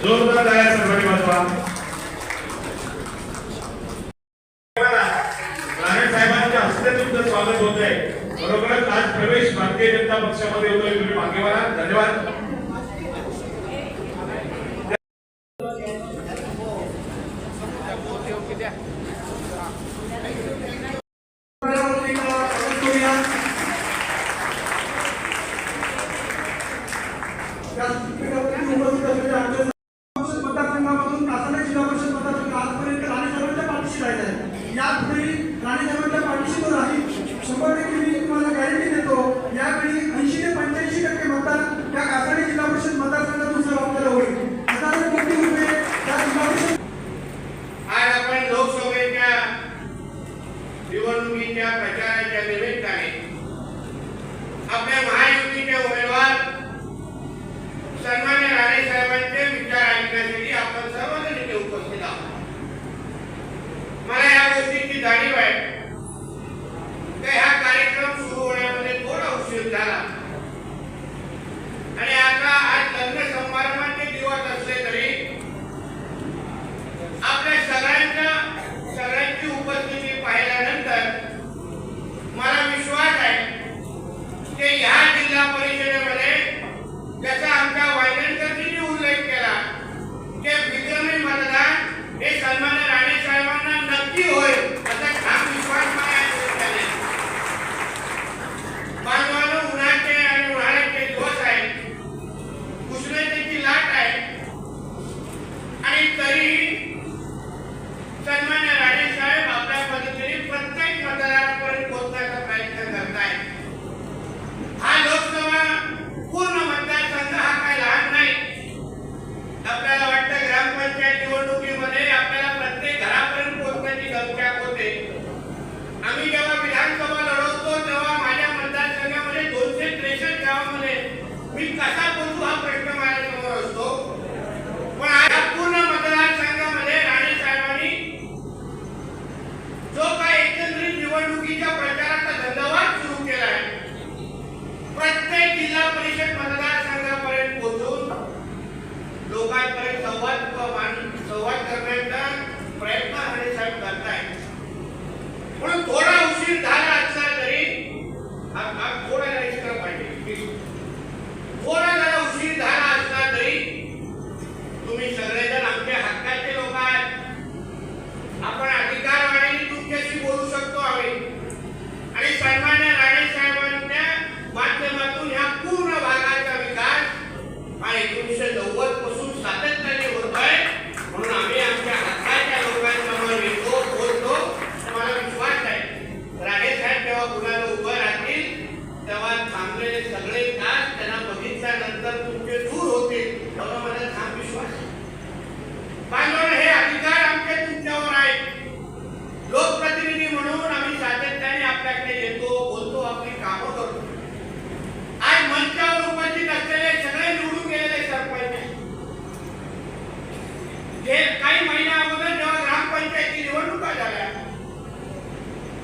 जोरदार आहे सर्वांनी वाजवा साहेबांच्या हस्ते तुमचं स्वागत होत आहे बरोबरच आज प्रवेश भारतीय जनता पक्षामध्ये होतोय. किती आहे? India Prachar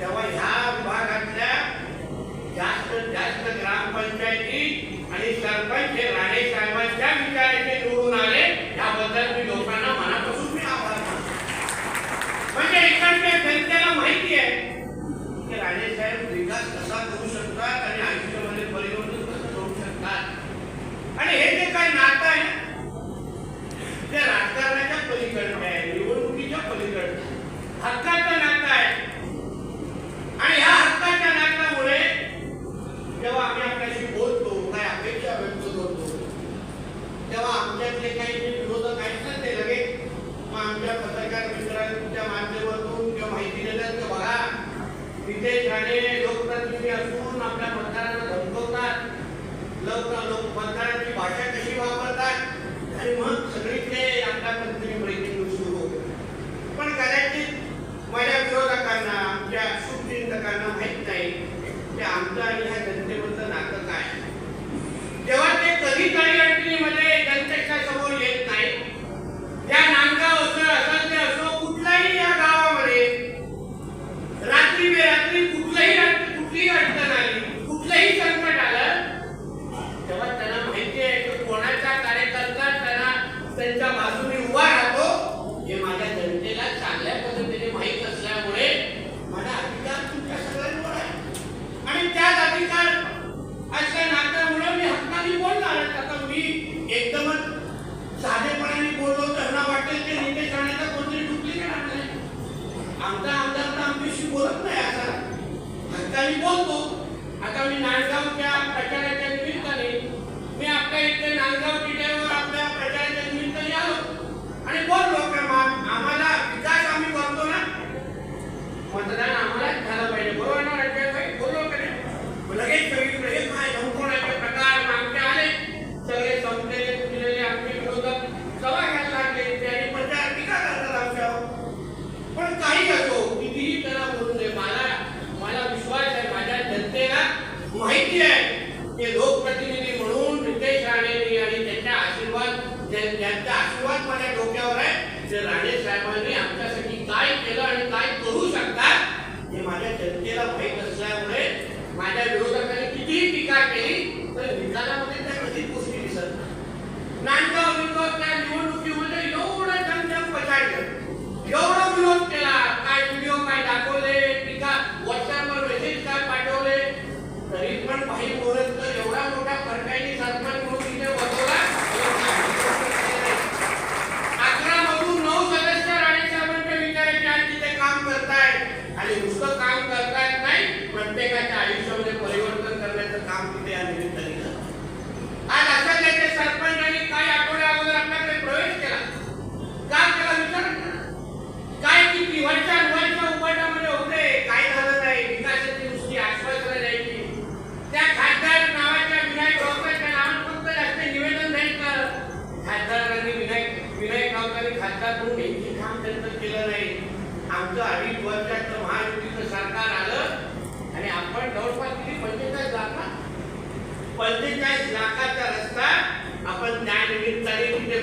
तेव्हा ह्या विभागातल्या जास्त जास्त ग्रामपंचायती आणि सरपंच हे राहण्या खासदार एकही काम त्यांचं केलं नाही आमचं अडीच वर्षाचं महायुतीचं सरकार आलं आणि आपण जवळपास किती पंचेचाळीस लाखा पंचेचाळीस लाखाचा रस्ता आपण त्यानिमित्ताने तिथे